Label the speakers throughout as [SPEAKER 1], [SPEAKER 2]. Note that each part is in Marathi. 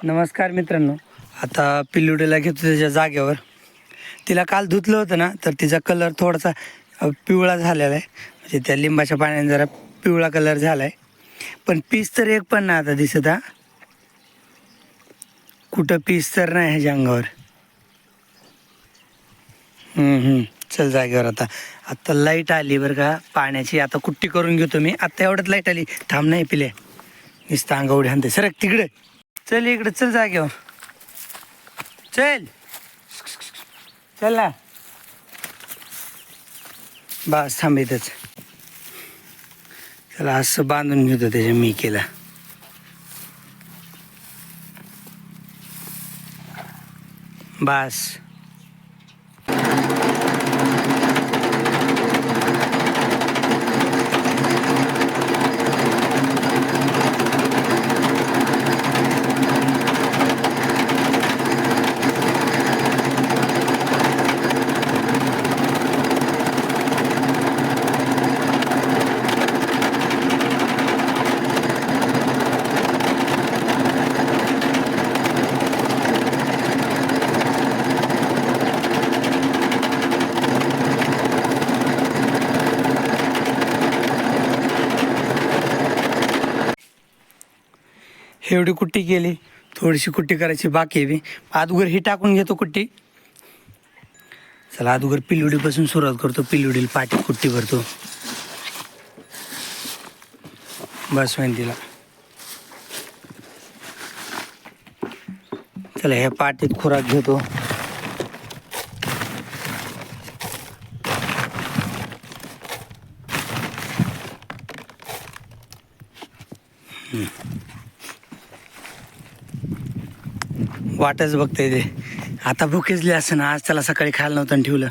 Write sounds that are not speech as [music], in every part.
[SPEAKER 1] नमस्कार मित्रांनो. आता पिल्लुडीला घेतो त्याच्या जागेवर. तिला काल धुतलं होतं ना तर तिचा कलर थोडासा पिवळा झालेला आहे. म्हणजे त्या लिंबाच्या पाण्याने जरा पिवळा कलर झाला आहे पण पीस तर एक पण नाही आता दिसत हा. कुठं पीस तर नाही ह्याच्या अंगावर. हम्म, हम्म. चल जागेवर आता. आता लाइट आली बरं का पाण्याची आता कुट्टी करून घेतो मी. आता एवढ्यात लाइट आली. थांब नाही पिले. नुसतं अंगावडी आणते सरक तिकडे. चल इकडे चल जागेवर चल. चल ना. बस थांब त्याला असं बांधून घेतो त्याच्या मी केला बस. एवढी कुट्टी केली थोडीशी कुट्टी करायची बाकी आहे बी. अगोदर ही टाकून घेतो कुट्टी. चला अगोदर पिलुडीपासून सुरुवात करतो पिलुडीला पाठी कुट्टी भरतो. बस होईन चला ह्या पाटीत खुराक घेतो. वाटच बघते ते. आता भुकेजली असं ना आज त्याला सकाळी खायला नव्हतं आणि ठेवलं.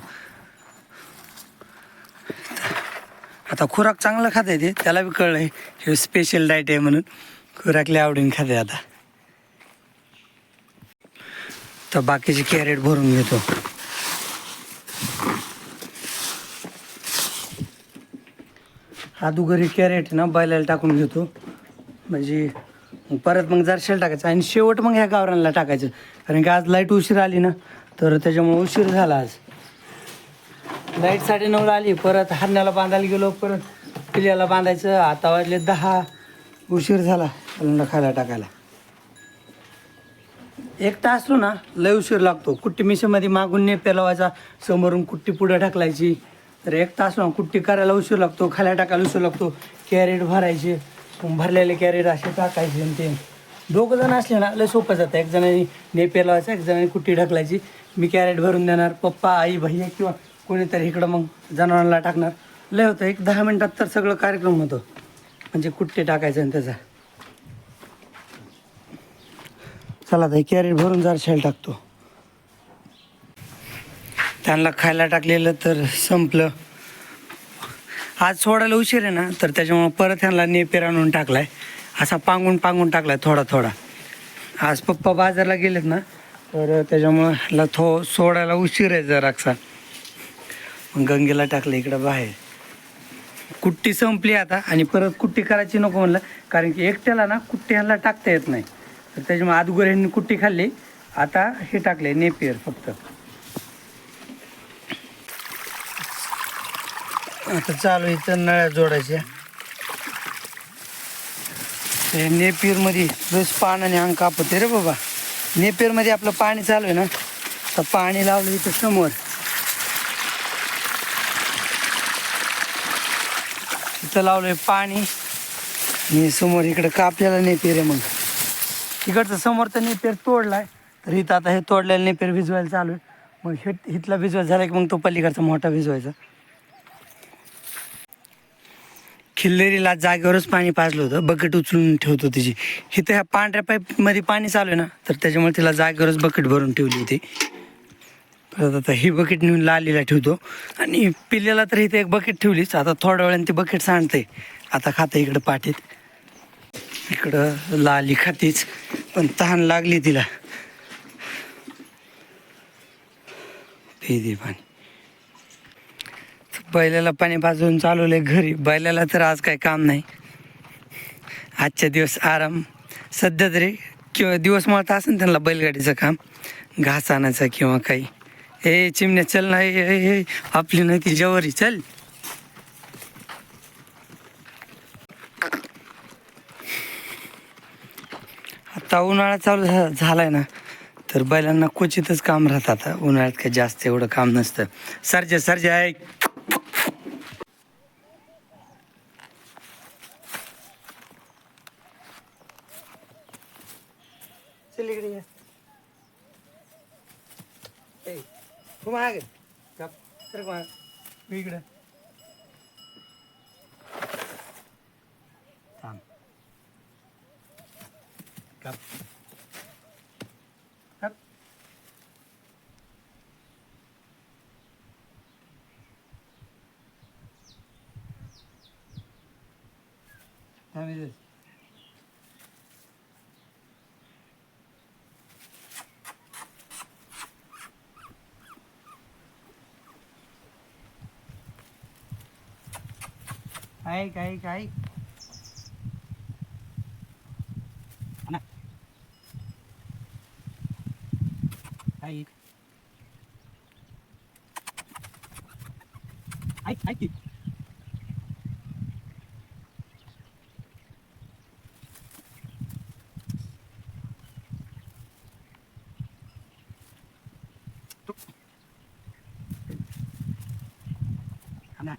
[SPEAKER 1] आता खुराक चांगला आहे ते त्याला बी कळलं हे स्पेशल डाएट आहे म्हणून. खुराकले आवडून खाते आता. तर बाकीचे कॅरेट भरून घेतो. हा दुगरी कॅरेट ना बैलाला टाकून घेतो. म्हणजे मग परत मग जरशाला टाकायचं. आणि शेवट मग ह्या गावरांना टाकायचं. कारण की आज लाइट उशीर आली ना तर त्याच्यामुळे उशीर झाला आज. लाइट साडे नऊला आली परत हरण्याला बांधायला गेलो परत पिल्याला बांधायचं. आता वाजले दहा. उशीर झाला खायला टाकायला. एकटा असलो ना लय उशीर लागतो. कुट्टी मिशनमध्ये मागून ने लावायचा समोरून कुट्टी पुढे ढकलायची. तर एक तास ना कुट्टी करायला उशीर लागतो खायला टाकायला उशीर लागतो. कॅरेट भरायचे. भरलेले कॅरेट असे टाकायचे आणि ते दोघं जण असले ना लय सोपं जातं. एक जणांनी नेप्या लावायचा एक जणांनी कुट्टी ढकलायची. मी कॅरेट भरून देणार पप्पा आई भैया किंवा कोणीतरी इकडं मग जनावरांना टाकणार. लय होतं. एक दहा मिनटात तर सगळं कार्यक्रम होतो. म्हणजे कुट्टी टाकायचं आणि त्याचा. चला आता कॅरेट भरून जर शेल टाकतो. त्यांना खायला टाकलेलं तर संपलं. आज सोडायला उशीर आहे ना तर त्याच्यामुळं परत ह्यांना नेपेर आणून टाकलाय. असा पांगून पांगून टाकलाय थोडा थोडा. आज पप्पा बाजारला गेलेत ना तर त्याच्यामुळं ह्याला थो सोडायला उशीर आहे जरासा मग गंगेला टाकलं इकडं बाहेर. कुट्टी संपली आता आणि परत कुट्टी करायची नको म्हणलं कारण की एकट्याला ना कुट्टी ह्याला टाकता येत नाही. तर त्याच्यामुळे अगोदर ह्यांनी कुट्टी खाल्ली आता हे टाकले नेपियर फक्त. आता चालू इथं नळ्या जोडायच्या. ते नेपियरमध्ये रोज पाण्याने अंग कापते रे बाबा. नेपियरमध्ये आपलं पाणी चालू आहे ना तर पाणी लावलं इथं समोर. इथं लावलंय पाणी. आणि समोर इकडं कापलेला नेपियर आहे मग. इकडचं समोर तर नेपियर तोडलाय तर इथं आता हे तोडलेलं नेपियर भिजवायला चालू आहे. मग हे इथला भिजवायला झाला की मग तो पलीकडचा मोठा भिजवायचा. खिल्लेरीला जागेवरच पाणी पाजलं होतं. बकेट उचलून ठेवतो तिची. इथं ह्या पांढऱ्या पाईपमध्ये पाणी चालू आहे ना तर त्याच्यामुळे तिला जागेवरच बकेट भरून ठेवली होती. परत आता ही बकेट नेऊन लालीला ठेवतो. आणि पिल्ल्याला तर इथे एक बकेट ठेवलीच. आता थोड्या वेळाने ती बकेट सांडते. आता खाते इकडं पाठीत. इकडं लाली खातीच. पण तहान लागली तिला. दे पाणी. बैलाला पाणी पाजून चालवले घरी. बैलाला तर आज काही काम नाही. आजच्या दिवस आराम. सध्या तरी किंवा दिवस मळत असेल त्यांना बैलगाडीचं काम. घास आणायचं किंवा काही. ए चिमण्या चल नाही हे आपली नाही ती जवारी. चल. आता उन्हाळा चालू झालाय ना तर बैलांना क्वचितच काम राहतात उन्हाळ्यात काही जास्त एवढं काम नसतं. सरजे सरजे ऐक चल इकडे ये. ए, तू मागे गप, सरक मागे. तू इकडे थांब गप. गप. थांब इथेच. ऐक ऐक ऐक ना ऐक ऐक ऐक की. तू- ना.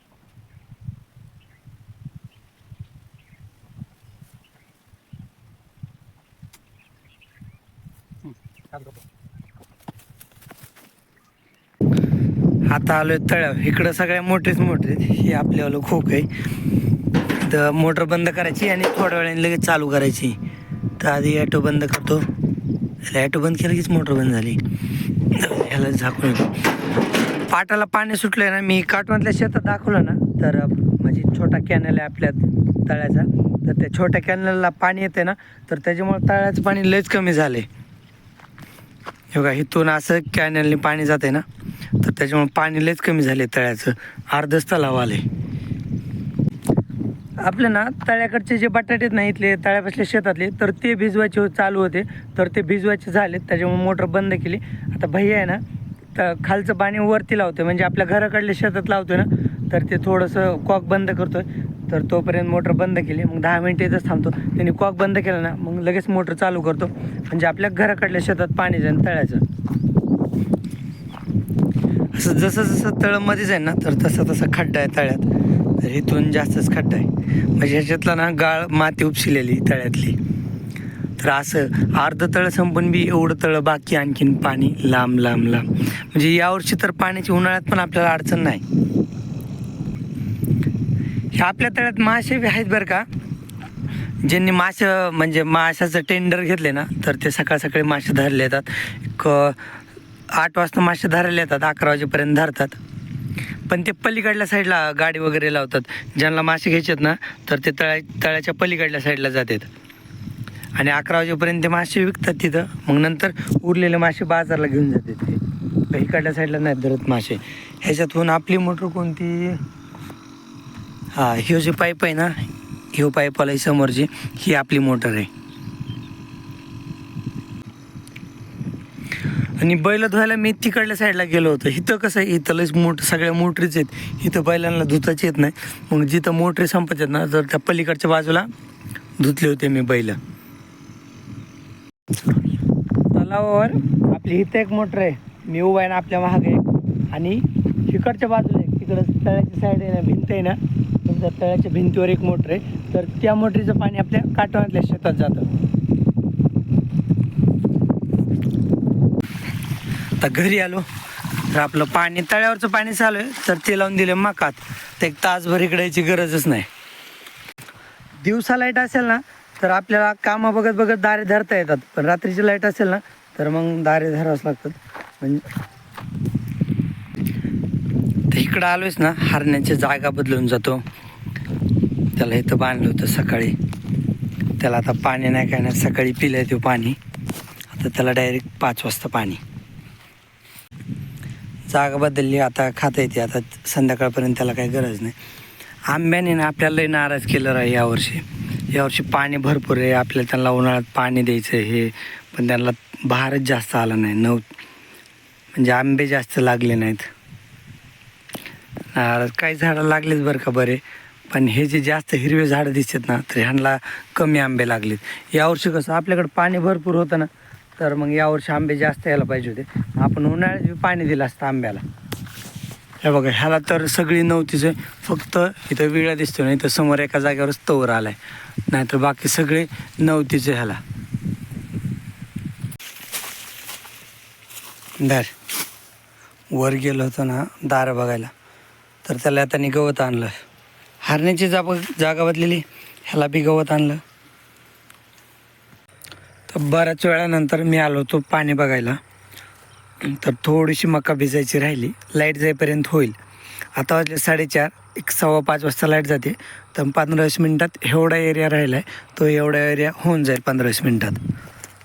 [SPEAKER 1] आता आलोय तळ्याव इकडं सगळ्या मोटरीच मोठे आहेत. ही आपल्यावालं खोक आहे. तर मोटर बंद करायची आणि थोड्या वेळाने लगेच चालू करायची. तर आधी ॲटो बंद करतो. ॲटो बंद केलं कीच मोटर बंद झाली. ह्याला झाकून पाटाला पाणी सुटलंय ना मी काटवातल्या शेतात दाखवलं ना तर माझी छोटा कॅनल आहे आपल्या तळ्याचा. तर त्या छोट्या कॅनलला पाणी येते ना तर त्याच्यामुळे तळ्याचं पाणी लयच कमी झाले हे बघा इथून असं कॅनलने पाणी जाते ना. तर त्याच्यामुळे पाणी लयच कमी झाले तळ्याचं. अर्धच तलाव आले आपले ना तळ्याकडचे जे बटाटे आहेत ना इथले तळ्यापासले शेतातले तर ते भिजवायचे हो- चालू होते. तर ते भिजवायचे झाले त्याच्यामुळे मोटर बंद केली. आता भैया आहे ना तर खालचं पाणी वरती लावतो म्हणजे आपल्या घराकडल्या शेतात लावतोय ना तर ते थोडंसं कॉक बंद करतोय. तर तोपर्यंत मोटर बंद केली. मग दहा मिनटं इथंच थांबतो. त्यांनी कॉक बंद केलं ना मग लगेच मोटर चालू करतो. म्हणजे आपल्या घराकडल्या शेतात पाणी जाईल तळ्याचं. जसं जसं तळमध्येच आहे ना तर तसा तसा खड्डा आहे तळ्यात. तर इथून जास्तच खड्डा आहे. म्हणजे ह्याच्यातला ना गाळ माती उपशिलेली तळ्यातली. तर असं अर्ध तळं संपून बी एवढं तळं बाकी आणखीन पाणी लांब लांब लांब. म्हणजे यावर्षी तर पाण्याची उन्हाळ्यात पण आपल्याला अडचण नाही. ह्या आपल्या तळ्यात मासे बी आहेत बरं का. ज्यांनी मासे म्हणजे माशाचं टेंडर घेतले ना तर ते सकाळ सकाळी मासे धरले जातात. एक आठ वाजता मासे धरायला येतात अकरा वाजेपर्यंत धरतात. पण ते पलीकडल्या साईडला गाडी वगैरे लावतात. ज्यांना मासे घ्यायचे आहेत ना तर ते तळ्या तळ्याच्या पलीकडल्या साईडला जातात. आणि अकरा वाजेपर्यंत ते मासे विकतात तिथं. मग नंतर उरलेले मासे बाजारला घेऊन जातात ते. पलीकडल्या साईडला नाहीत धरत मासे. ह्याच्यातून आपली मोटर कोणती? हां ह्यो जे पाईप आहे ना ह्यो पाईपवाला समोरची. ही आपली मोटर आहे. आणि बैल धुवायला मी तिकडल्या साईडला गेलो होतो. इथं कसं आहे इथं लईच मोठ सगळ्या मोटरीच आहेत. इथं बैलांना धुताच येत नाही. मग जिथं मोटरी संपत आहेत ना तर त्या पलीकडच्या बाजूला धुतले होते मी बैल. तलावावर आपली इथं एक मोटर आहे. मी उभा आहे ना आपल्या महाग आहे आणि तिकडच्या बाजूला आहे तिकडं तळ्याची साईड आहे ना भिंत आहे ना तुमच्या तळ्याच्या भिंतीवर एक मोटर आहे. तर त्या मोटरीचं पाणी आपल्या काटवातल्या शेतात जातं. आता घरी आलो. तर आपलं पाणी तळ्यावरचं पाणी चालू आहे तर ते लावून दिले मकात. तर एक तासभर इकडे गरजच नाही. दिवसा लाइट असेल ना तर आपल्याला कामं बघत बघत दारे धरता येतात. पण रात्रीची लाइट असेल ना तर मग दारे धरावंच लागतात. म्हणजे तर इकडं आलोच ना हरण्याची जागा बदलून जातो. त्याला इथं बांधलं होतं सकाळी. त्याला आता पाणी नाही काय नाही सकाळी पिलं तो पाणी. आता त्याला डायरेक्ट पाच वाजता पाणी. जागा बदलली आता खाता येते आता संध्याकाळपर्यंत त्याला काही गरज नाही. आंब्याने ना आपल्याला नाराज केलं राही यावर्षी यावर्षी पाणी भरपूर आहे आपल्याला त्यांना उन्हाळ्यात पाणी द्यायचं हे पण त्यांना भारच जास्त आला नाही नऊ म्हणजे आंबे जास्त लागले नाहीत. नारळ काही झाडं लागलीच बरं का बरे पण हे जे जास्त हिरवे झाडं दिसतात ना तर ह्यांना कमी आंबे लागलेत. यावर्षी कसं आपल्याकडे पाणी भरपूर होतं ना तर मग यावर्षी आंबे जास्त यायला पाहिजे होते. आपण उन्हाळ्यात बी पाणी दिलं असतं आंब्याला. हे बघा ह्याला तर सगळी नव्हतीच आहे. फक्त इथं विळा दिसतो ना इथं समोर एका जागेवरच तवर आलाय. नाहीतर बाकी सगळे नव्हतीच आहे ह्याला. दार वर गेलो होतो ना दार बघायला. तर त्याला आता गवत आणलं. हरण्याची जाग जागा बदलेली. ह्याला बी गवत आणलं. तर बऱ्याच वेळानंतर मी आलो होतो पाणी बघायला. तर थोडीशी मका भिजायची राहिली. लाइट जाईपर्यंत होईल. आता वाजले साडेचार. एक सव्वा पाच वाजता लाइट जाते. तर पंधरा वीस मिनटात एवढा एरिया राहिला आहे तो एवढा एरिया होऊन जाईल पंधरा वीस मिनटात.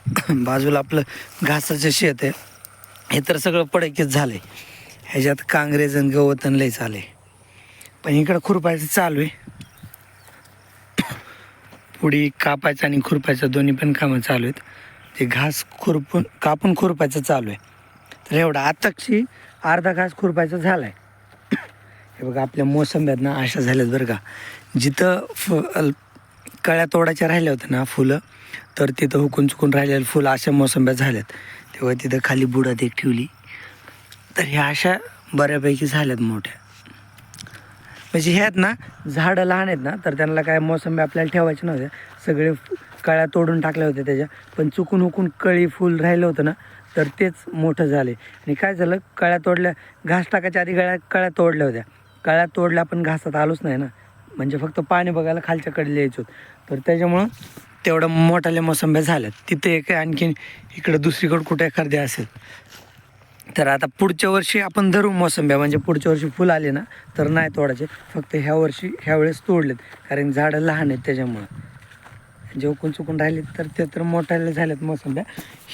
[SPEAKER 1] [coughs] बाजूला आपलं घासाचं शेत आहे. हे तर सगळं पडकीच झालं आहे ह्याच्यात काँग्रेस आणि गवतन लय चाले पण इकडं खुरपायचं चालू आहे. पुढी कापायचं आणि खुरपायचं दोन्ही पण कामं चालू आहेत. ते घास खुरपून कापून खुरपायचं चालू आहे. तर एवढा आताक्षी अर्धा घास खुरपायचा झाला आहे हे बघा आपल्या मोसंब्यात ना अशा झाल्यात बरं का. जिथं फ अल- कळ्या तोडायच्या राहिल्या होत्या ना फुलं तर तिथं हुकून चुकून राहिलेल्या फुलं अशा मोसंब्या झाल्यात. तेव्हा तिथं खाली बुडात एक ठेवली. तर ह्या अशा बऱ्यापैकी झाल्यात मोठ्या. म्हणजे ह्यात ना झाडं लहान आहेत ना तर त्यांना काय मोसंबी आपल्याला ठेवायचे नव्हते. सगळे कळ्या तोडून टाकल्या होत्या त्याच्या. पण चुकून हुकून कळी फुल राहिलं होतं ना तर तेच मोठं झाले. आणि काय झालं कळ्या तोडल्या घास टाकायच्या आधी गळ्या कळ्या तोडल्या होत्या. कळ्या तोडल्या पण घासात आलोच नाही ना. म्हणजे फक्त पाणी बघायला खालच्या कडे यायचो. तर त्याच्यामुळं तेवढं मोठाल्या मोसंब्या झाल्यात तिथे एक आणखीन इकडं दुसरीकडं कुठे एखाद्या असेल. तर आता पुढच्या वर्षी आपण धरू मोसंब्या. म्हणजे पुढच्या वर्षी फुल आले ना तर नाही तोडायचे. फक्त ह्या वर्षी ह्या वेळेस तोडलेत. कारण झाडं लहान आहेत त्याच्यामुळं. जेवकून चुकून राहिले तर ते तर मोठ्याले झालेत मोसंब्या.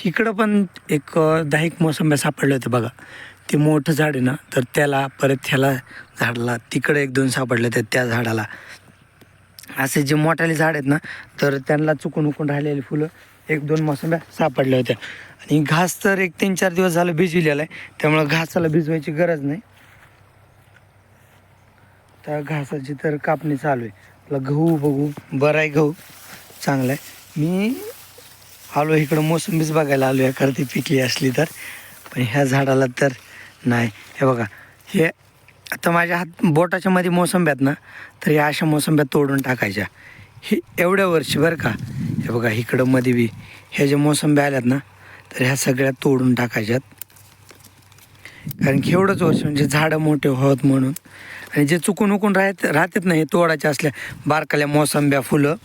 [SPEAKER 1] इकडं पण एक अं, दहा एक मोसंब्या सापडले होते बघा. ते मोठं झाड आहे ना तर त्याला परत ह्याला झाडाला तिकडं एक दोन सापडले होते त्या झाडाला. असे जे मोठाले झाड आहेत ना तर त्यांना चुकून उकून राहिलेली फुलं एक दोन मोसंब्या सापडल्या होत्या. आणि घास तर एक तीन चार दिवस झालं भिजविलेला आहे. त्यामुळं घासाला भिजवायची गरज नाही. त्या घासाची तर कापणी चालू आहे. आपला गहू बघू. बरं आहे गहू. चांगला आहे. मी आलो इकडं मोसंबीच बघायला आलो एखादी ती पिकली असली तर. पण ह्या झाडाला तर नाही. हे बघा. हे आता माझ्या हात बोटाच्या मध्ये मोसंब्यात आहेत ना तर या अशा मोसंब्यात तोडून टाकायच्या. हे एवढ्या वर्षी बरं का. हे बघा इकडं मध्ये बी ह्या ज्या मोसंबी आल्यात ना तर ह्या सगळ्या तोडून टाकायच्यात. कारण की एवढंच वर्ष म्हणजे झाडं मोठे होत म्हणून. आणि जे चुकून उकून राहत राहतात नाही हे तोडायचे असल्या बारकाल्या मोसंब्या फुलं.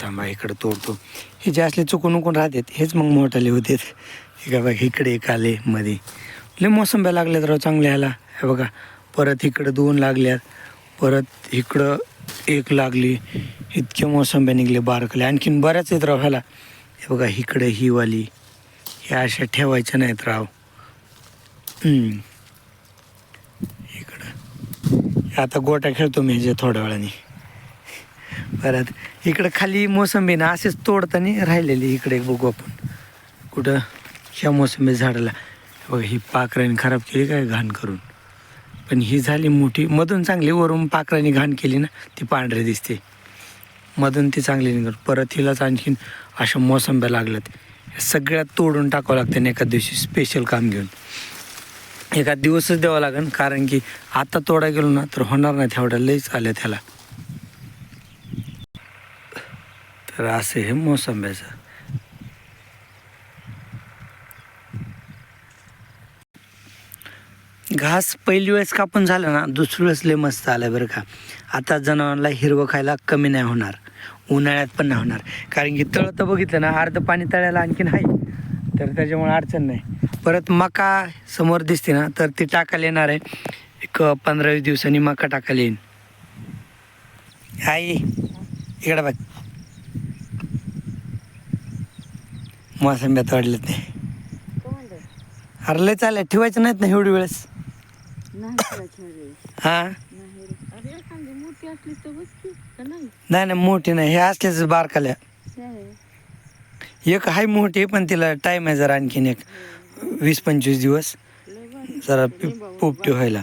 [SPEAKER 1] थांबा इकडं तोडतो. हे जे असले चुकून उकून राहतात हेच मग मोठाले होते हे का बघा इकडे एक आले मध्ये लय मोसंब्या लागल्यात राव चांगल्या ह्याला. हे बघा परत इकडं दोन लागल्यात. परत इकडं एक लागली. इतके मोसंब्या निघले बारकले. आणखीन बऱ्याच आहेत राव ह्याला. हे बघा इकडे ही वाली. ह्या अशा ठेवायच्या नाहीत राव. इकडं. आता गोट्या खेळतो मी जे थोड्या वेळाने. परत इकडं खाली मोसंबी ना असेच तोडताना राहिलेली इकडे बघू आपण. कुठं? ह्या मोसंबी झाडाला. बघा ही पाखराने खराब केली काय घाण करून? पण ही झाली मोठी मधून चांगली वरून पाखराने घाण केली ना ती पांढरी दिसते. मधून ती चांगली निघत परत हिलाच आणखीन अशा मोसंब्या लागल्यात. सगळ्यात तोडून टाकावं लागतं एका दिवशी स्पेशल काम घेऊन. एका दिवसच द्यावा लागेल कारण की आता तोडा गेलो ना तर होणार नाही तेवढ्या लईच आल्या त्याला तर असं हे मोसंब्याचं. घास पहिली वेळेस कापून झालं ना दुसरी वेळेस लय मस्त आलं बरं का. आता जनावरांना हिरवं खायला कमी नाही होणार. उन्हाळ्यात पण नाही होणार कारण की तळ तर बघितलं ना अर्ध पाणी तळ्याला आणखीन आहे. तर त्याच्यामुळे अडचण नाही. परत मका समोर दिसते ना तर ती टाकायला येणार आहे. एक पंधरा वीस दिवसांनी मका टाकायला येईन आई इकडे बघ. मोसंब्या तोडल्यात. नाही अरे लय चालेल ठेवायचं नाहीत ना एवढी वेळेस. हां?
[SPEAKER 2] नाही. नाही?
[SPEAKER 1] मोठी नाही. हे असल्याच बारकाल्या. एक आहे मोठी पण तिला टाईम आहे जरा आणखीन एक वीस पंचवीस दिवस. जरा पोपटी व्हायला.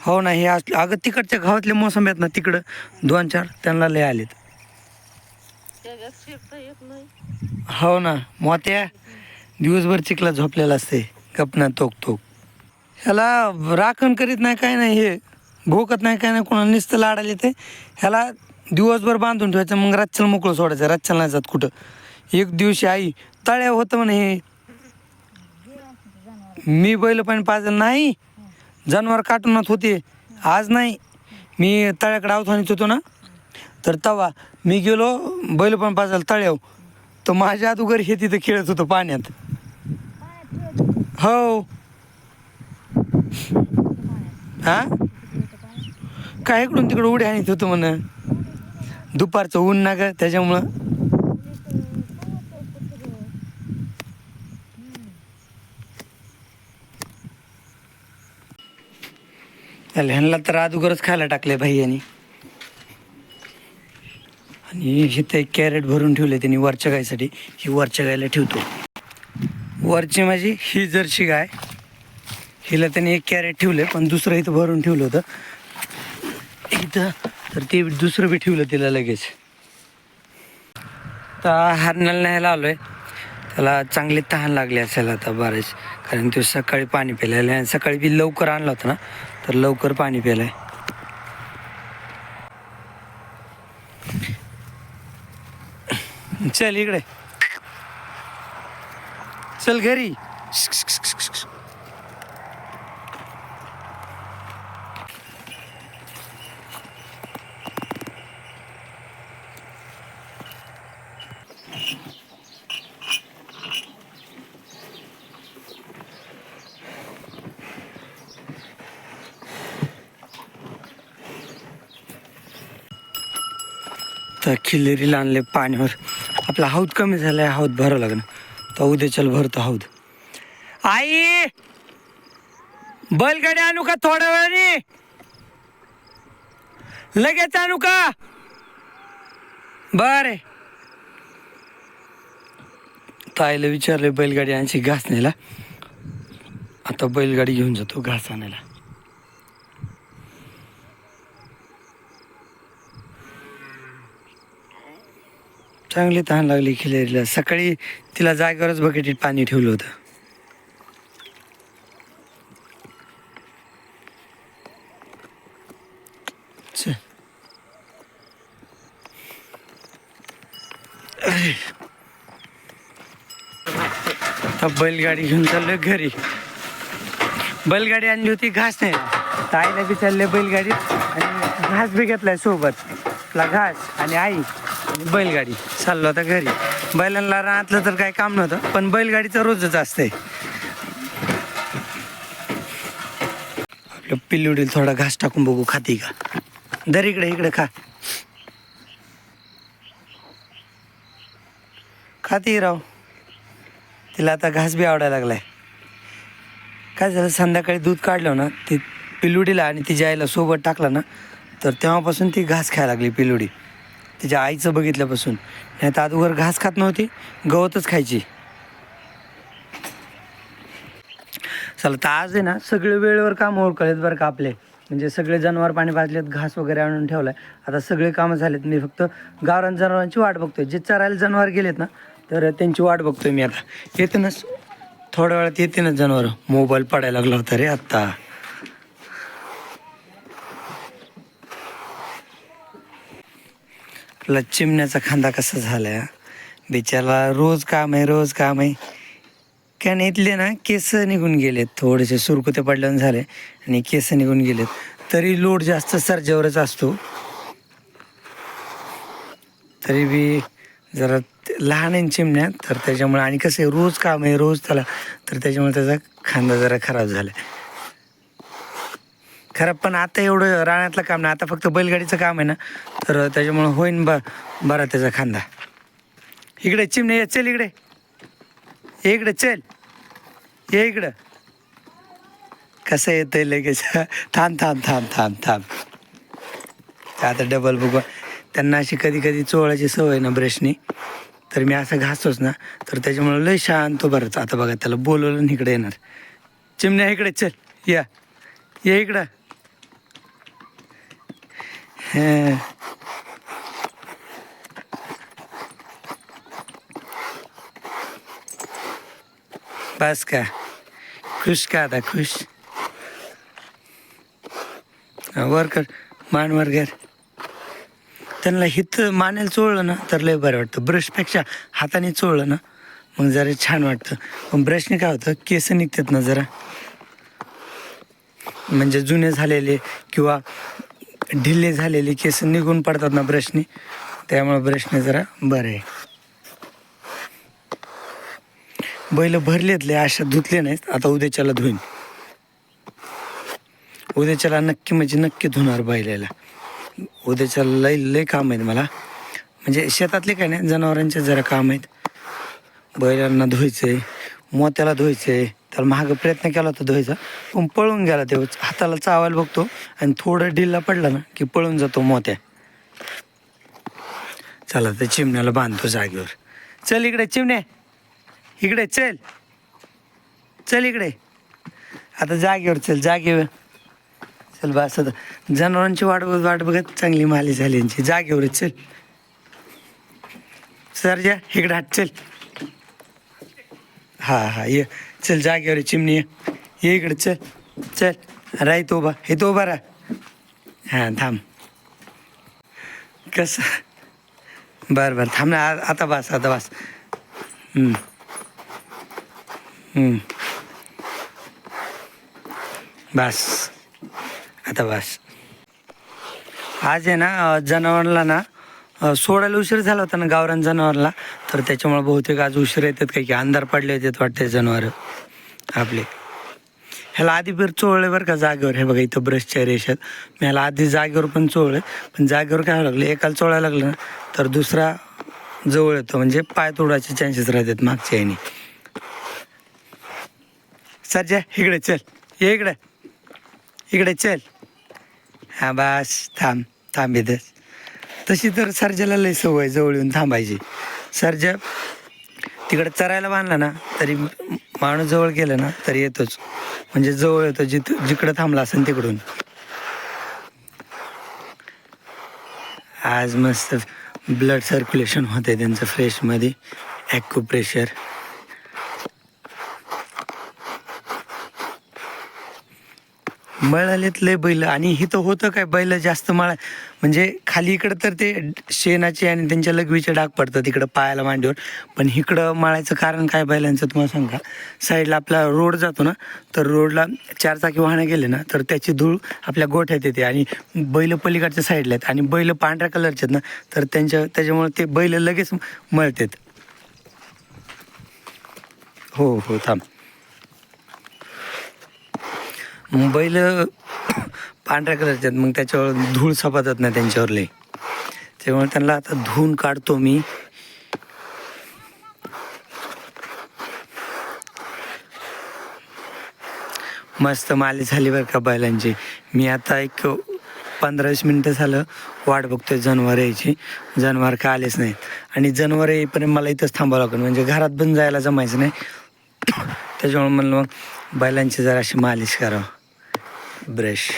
[SPEAKER 1] हो. ना हे असले अगं तिकडच्या गावातले मोसंबी आहेत ना तिकडं दोन चार त्यांना लय आलेत. हो ना मोत्या दिवसभर चिखला झोपलेला असते. गपना तोक तोक. ह्याला राखण करीत नाही काय नाही हे भोकत नाही काय नाही कोणाला नुसतं लाडायला ते ह्याला दिवसभर बांधून ठेवायचं मग रातच्याला मोकळं सोडायचं रातच्याला नाही जात कुठं. एक दिवशी आई तळ्या होतं म्हणे हे. मी बैल पण पाजलं नाही जनावर काटूनच होते आज नाही. मी तळ्याकडे आवथानीच होतो ना तर तवा मी गेलो बैल पण पाजायला तळ्याव तर माझ्या अगोदर हे तिथं खेळत होतं पाण्यात. हो. हा? काय इकडून तिकडं उड्या आणत होतो म्हण. दुपारचं ऊन ना ग त्याच्यामुळं. त्याला ह्यांना तर अगोदरच खायला टाकले भाई यांनी आणि इथं एक कॅरेट भरून ठेवले त्यांनी वरच्या गायसाठी. ही वरच्या गायला ठेवतो. वरची माझी ही जर्शी गाय. हिला त्याने एक कॅरेट ठेवलं पण दुसरं इथं भरून ठेवलं होतं. इथं तर ते दुसरं बी ठेवलं तिला लगेच. तर हरणाला न्यायला आलोय. त्याला चांगली तहान लागली असेल आता बरेच. कारण तो सकाळी पाणी प्यायला आणि सकाळी बी लवकर आणलं होतं ना तर लवकर पाणी प्यायलाय. चल इकडे. चल घरी तर खिल्लेरीला आणले पाण्यावर. आपला हौद कमी झालाय हौद भरावं लागणार तर उद्या चल भरतो हौद. आई! बैलगाडी आणू का थोड्या वेळाने? लगेच आणू का? बरे. ताईला विचारले बैलगाडी आणशी घास न्यायला. आता बैलगाडी घेऊन जातो घास आणायला. चांगली तहान लागली खिलेरीला. सकाळी तिला जागेवरच बकेटीत पाणी ठेवलं होतं. बैलगाडी घेऊन चाललोय घरी. बैलगाडी आणली होती घास नाही. ताईला बी चालले बैलगाडीत आणि घास बी घेतलाय सोबत. घास आणि आई. बैलगाडी. चाललो आता घरी. बैलांना राहतलं तर काही काम नव्हतं पण बैलगाडीचं रोजच असतंय. आपलं पिल्लुडील थोडा घास टाकून बघू खाती का? दर इकडे इकडे खा. खाती राव. तिला आता घास बी आवडायला लागलाय. काय झालं संध्याकाळी दूध काढलं ना ते पिलुडीला आणि तिच्या आईला सोबत टाकलं ना तर तेव्हापासून ती घास खायला लागली पिलुडी त्याच्या आईचं बघितल्यापासून. नाही तर अगोदर घास खात नव्हती गवतच खायची. चला तर आज आहे ना सगळे वेळेवर काम ओळखलेत बरं का आपले. म्हणजे सगळे जनावर पाणी पाजलेत घास वगैरे आणून ठेवलाय. आता सगळे कामं झालेत. मी फक्त गावरान जनावरांची वाट बघतोय. जे चरायला जनावर गेलेत ना तर त्यांची वाट बघतोय मी आता. येते ना थोड्या वेळात येते ना जनावर. मोबाईल पडायला लागला होता रे आत्ता आपला चिमण्याचा खांदा कसा झाला? हा? बिचारा रोज काम आहे रोज काम आहे. कारण इथले ना केस निघून गेलेत. थोडेसे सुरकुते पडल्यानं झाले आणि केस निघून गेलेत. तरी लोड जास्त सर्जावरच असतो. तरी बी जरा लहान आहे चिमण्या तर त्याच्यामुळे आणि कसं आहे रोज काम आहे रोज त्याला तर त्याच्यामुळे त्याचा खांदा जरा खराब झाला. खराब पण आता एवढं रानातलं काम नाही. आता फक्त बैलगाडीचं काम आहे ना. तर त्याच्यामुळं होईन ब बरा त्याचा खांदा. इकडे चिमणे ये, चल इकडे. ये इकडे चल. ये इकडं. कसं येतंय लगेच. [laughs] थांब थांब थांब थांब थांब. आता डबल बघू त्यांना अशी कधी कधी चोळायची सवय ना ब्रशनी तर मी असं घासतोच ना. तर त्याच्यामुळे लय शांत बरंच आता बघा त्याला बोलवलं इकडे येणार. चिमण्या इकडे चल. या. ये इकडं. हं. बस का खुश का आता खुश हा, वर कर मान वर कर त्यांना हित मानेल चोळलं ना तर लय बरं वाटतं ब्रशपेक्षा हाताने चोळलं ना मग जरा छान वाटतं पण ब्रशने काय होतं केस निघतात ना जरा म्हणजे जुने झालेले किंवा ढिल्ले झालेले केस निघून पडतात ना ब्रशने त्यामुळे ब्रशने जरा बरं आहे. बैल भरलेतले अशा धुतले नाहीत आता उद्याच्याला धुईन. उद्याच्याला नक्की म्हणजे नक्की धुणार बैलाला. उद्याच्याला लय लय काम आहेत मला. म्हणजे शेतातले काय नाही जनावरांचे जरा काम आहेत. बैलांना धुवायचं आहे मोत्याला आहे त्याला महाग प्रयत्न केला होता धुवायचा. पण पळून गेला ते हाताला चावायला बघतो आणि थोडं ढिल्ला पडला ना की पळून जातो मोत्या. चला तर चिमण्याला बांधतो जागेवर. चल इकडे चिमणे इकडे चल. चल इकडे. आता जागेवर चल जागेवर. चल बस आता जनावरांची वाट बघत वाट बघत चांगली माली झाली यांची. जागेवर चल. सर जा इकडे हात चल. हा हा ये. चल जागेवर ये, चिमणी ये. ये इकडे चल चल. राही तो उभा. हे तो उभा राहा. हां थांब. कसं? बरं बरं. थांब ना आता बस आता बस. हम्म. हम्म. बस. आता बस. आज आहे ना अं, ना सोडायला उशीर झाला होता ना गावरान जनावरला. तर त्याच्यामुळे बहुतेक आज उशीर येतात काही की अंधार पडले होते वाटते जनावर आपले. ह्याला आधी बिर चोळले बरं का जागेवर. हे बघा इथं ब्रशच्या रेषात. मी ह्याला आधी जागेवर पण चोळले. पण जागेवर काय लागलं? एकाला चोळायला लागलं ना तर दुसरा जवळ येतो. म्हणजे पाय तोडायचे चान्सेस राहतात मागच्या याने. सज्जा इकडे चल. ये इकडे. इकडे चल. हा बस. थांब. थांब इथंच तशी तर सर्जाला लय सवय जवळ येऊन थांबायची. सर्जा तिकडे चरायला बांधला ना तरी माणूस जवळ गेलं ना तरी येतोच. म्हणजे जवळ येतो जिथं जिकडं थांबला असेल तिकडून. आज मस्त ब्लड सर्क्युलेशन होते त्यांचं फ्रेशमध्ये ॲक्युप्रेशर मळालेत लय बैल. आणि इथं होतं काय बैल जास्त मळा म्हणजे खाली इकडं तर ते शेणाचे आणि त्यांच्या लघवीचे डाग पडतात इकडं पायाला मांडीवर. पण इकडं मळायचं कारण काय बैलांचं तुम्हाला सांगा साईडला आपला रोड जातो ना तर रोडला चार चाकी वाहनं गेले ना तर त्याची धूळ आपल्या गोठ्यात येते. आणि बैल पलीकडच्या साईडला आहेत. आणि बैल पांढऱ्या कलरचे आहेत ना तर त्यांच्या त्याच्यामुळे ते बैल लगेच मळतात. हो हो थांब. बैल पांढऱ्या कलरचे आहेत. मग त्याच्यावर धूळ सपातात ना त्यांच्यावर लय त्यामुळे त्यांना आता धुवून काढतो मी. मस्त माली झाली बरं का बैलांची. मी आता एक पंधरा वीस मिनटं झालं वाट बघतोय जनावर यायची. जनावर का आलेच नाहीत. आणि जनावर येईपर्यंत मला इथंच थांबावं लागेल. म्हणजे घरात पण जायला जमायचं नाही. [coughs] त्याच्यामुळे म्हणलं मग बैलांची जरा अशी मालिश करावं ब्रश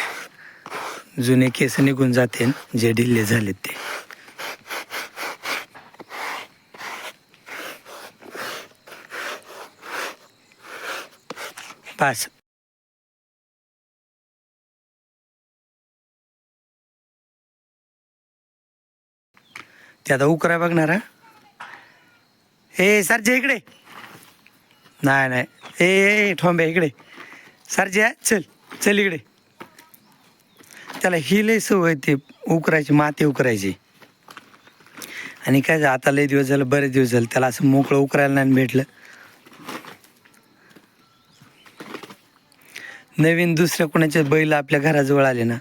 [SPEAKER 1] जुने केस निघून जाते जे ढिल्ले झालेत ते. पाच. ते आता उकराय बघणार हा? हे सरजे इकडे. नाही नाही. ए ए, इकडे इकडे. सरजे चल चल इकडे. त्याला ही लय सवय ते उकरायची माती उकरायची. आणि काय आता लय दिवस झालं बरेच दिवस झालं त्याला असं मोकळं उकरायला नाही भेटलं. नवीन दुसऱ्या कोणाचे बैल आपल्या घराजवळ आले ना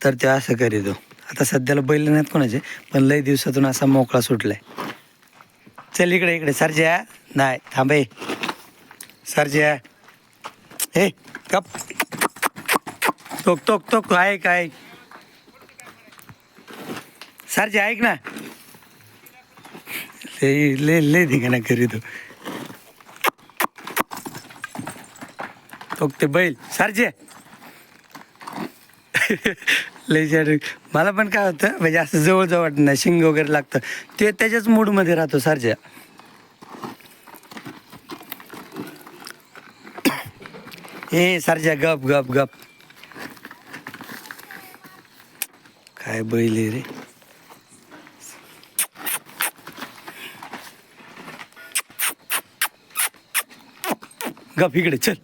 [SPEAKER 1] तर ते असं करीतो हो. आता सध्याला बैल नाहीत कोणाचे पण लय दिवसातून असा मोकळा सुटलाय. चल इकडे इकडे. सरज्या नाही थांबे सरज्या। हे कप तोक तोक तोक आहे काय सरचे ऐक ना. ले [laughs] लय लय धिंगाणा करी तू. तोक ते बैल. सरचे लय मला पण काय होतं म्हणजे असं जवळ जवळ वाटत नाही. शिंग वगैरे लागतं. ते त्याच्याच मूडमध्ये राहतो सारख्या ए सारख्या गप गप गप. काय बैल रे? गप इकडे चल.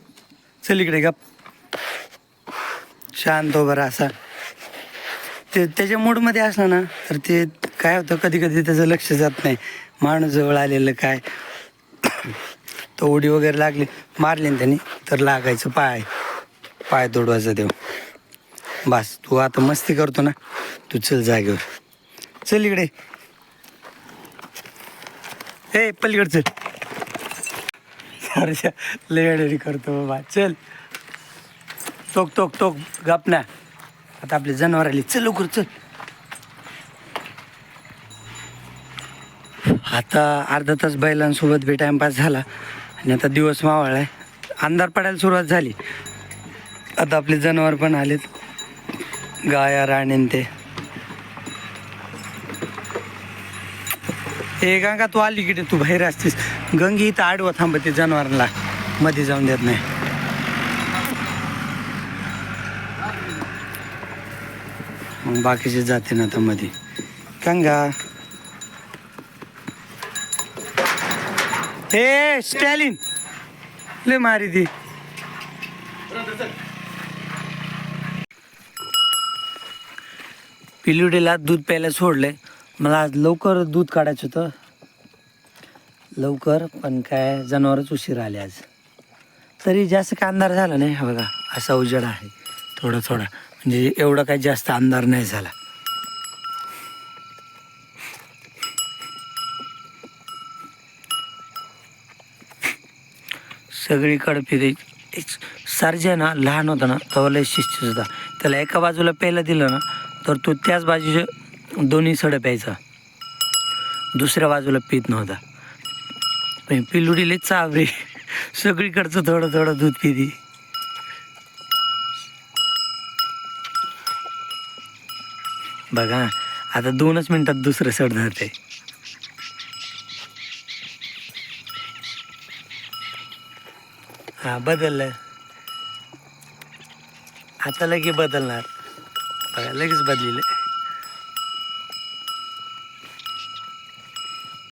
[SPEAKER 1] चल इकडे गप. शांत हो बरा असा. ते त्याच्या मूडमध्ये असलं ना तर ते काय होतं कधी कधी त्याचं लक्ष जात नाही. माणूस जवळ आलेलं काय? [coughs] तो उडी वगैरे लागली मारली ना त्यांनी. तर लागायचं पाय. पाय तोडवायचा देव. बस तू आता मस्ती करतो ना. तू चल जागेवर. चल इकडे. ए पलीकडे चल. सारशा लेडरी करतो बाबा. चल. टोक टोक टोक. गप ना. आता आपली जनावर आली. चल लवकर चल. आता अर्धा तास बैलांसोबत बी टाइमपास झाला. आणि आता दिवस मावळला आहे अंधार पडायला सुरुवात झाली. आता आपले जनावर पण आलेत. गाया राणीन ते. हे गंगा तू आली की तू बाहेर असतीस. गंगी इथं आडवं थांबते जनावरांना मध्ये जाऊन देत नाही. मग बाकीचे जाते ना आता मध्ये. गंगा. हे स्टॅलिन! ले मारी ती. पिलुडीला दूध प्यायला सोडले मला आज लवकर दूध काढायचं होतं. लवकर पण काय जनावरच उशीर आले आज. तरी जास्त काय अंधार झाला नाही बघा. असा उजेड आहे. थोडा थोडा. म्हणजे एवढा काही जास्त अंधार नाही झाला. सगळीकडे फिरे. सरजे ना लहान होता ना तेव्हा लय शिस्त होता. त्याला एका बाजूला प्यायला दिलं ना तर तो त्याच बाजूचे दोन्ही सडं प्यायचा. दुसऱ्या बाजूला पित नव्हता. पण पिलुडीले चावरे. सगळीकडचं थोडं थोडं दूध पिती. बघा आता दोनच मिनटात दुसरं सड धरते. हा बदललं. आता लगे बदलणार. बघा लगेच बदलिले.